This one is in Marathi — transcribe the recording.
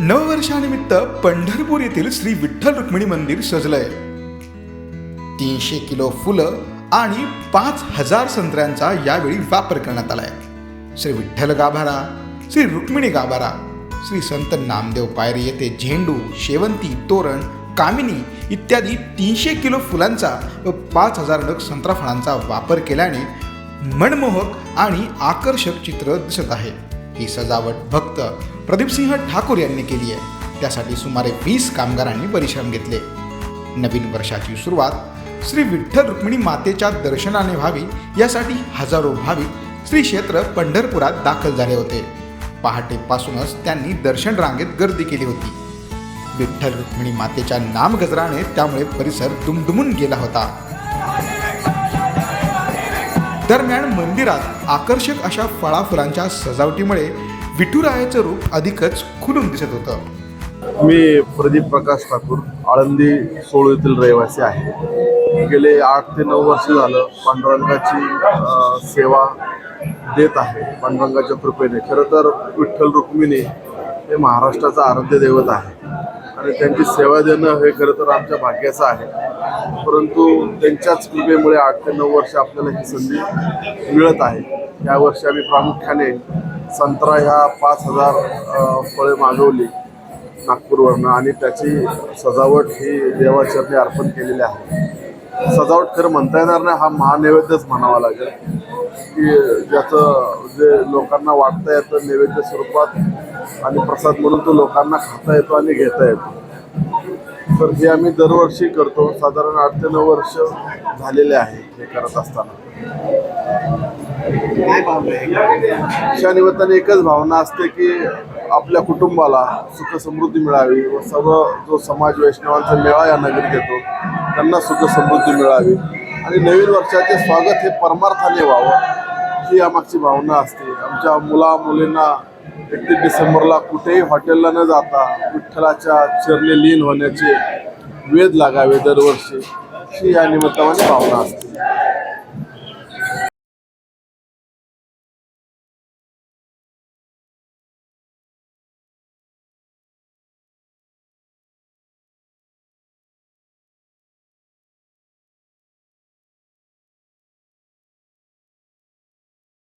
नववर्षानिमित्त पंढरपूर येथील श्री विठ्ठल रुक्मिणी मंदिर सजलंय. तीनशे किलो फुलं आणि पाच हजार संत्र्यांचा यावेळी वापर करण्यात आलाय. श्री विठ्ठल गाभारा श्री रुक्मिणी गाभारा श्री संत नामदेव पायरी येथे झेंडू शेवंती तोरण कामिनी इत्यादी तीनशे किलो फुलांचा व पाच हजार नग संत्रा फळांचा वापर केल्याने मनमोहक आणि आकर्षक चित्र दिसत आहे. ही सजावट भक्त प्रदीपसिंह ठाकूर यांनी केली आहे. त्यासाठी सुमारे वीस कामगारांनी परिश्रम घेतले. नवीन वर्षाची सुरुवात श्री विठ्ठल रुक्मिणी मातेच्या दर्शनाने व्हावी यासाठी हजारो भाविक श्री क्षेत्र पंढरपुरात दाखल झाले होते. पहाटेपासूनच त्यांनी दर्शन रांगेत गर्दी केली होती. विठ्ठल रुक्मिणी मातेच्या नामगजराने त्यामुळे परिसर दुमदुमून गेला होता. दरम्यान मंदिरात आकर्षक अशा फळाफुलांच्या सजावटीमुळे विठुरायाचं रूप अधिकच खुलून दिसत होतं. मी प्रदीप प्रकाश ठाकूर आळंदी सोळ येथील रहिवासी आहे. गेले आठ ते नऊ वर्ष झालं पांडुरंगाची सेवा देत आहे. पांडुरंगाच्या कृपेने. खरं तर विठ्ठल रुक्मिणी हे महाराष्ट्राचं आराध्य दैवत आहे. आणि त्यांची सेवा देणं हे खरं तर आमच्या भाग्याचं आहे. परंतु त्यांच्याच कृपेमुळे आठ ते नऊ वर्ष आपल्याला ही संधी मिळत आहे. या वर्षी आम्ही प्रामुख्याने संत्रा ह्या पाच हजार फळे मागवली नागपूरवरनं आणि त्याची सजावट ही देवाचरणी अर्पण केलेली आहे. सजावट खरं म्हणता येणार नाही हा महानैवेद्यच म्हणावा लागेल. की ज्याचं जे लोकांना वाटता येतं नैवेद्य स्वरूपात आणि प्रसाद म्हणून तो लोकांना खाता येतो आणि घेता येतो. तर हे आम्ही दरवर्षी करतो. साधारण आठ ते नऊ वर्ष झालेले आहे हे करत असताना. अशा निमित्ताने एकच भावना असते की आपल्या कुटुंबाला सुख समृद्धी मिळावी व सर्व जो समाज वैष्णवांचा मेळा या नगरीत येतो त्यांना सुख समृद्धी मिळावी. आणि नवीन वर्षाचे स्वागत हे परमार्थाने व्हावं ही यामागची भावना असते. आमच्या मुला मुलींना एकतीस डिसेंबरला कुठेही हॉटेलला न जाता विठ्ठलाच्या चरणी लीन होण्याचे वेध लागावे दरवर्षी ही या निमित्ताने भावना असते.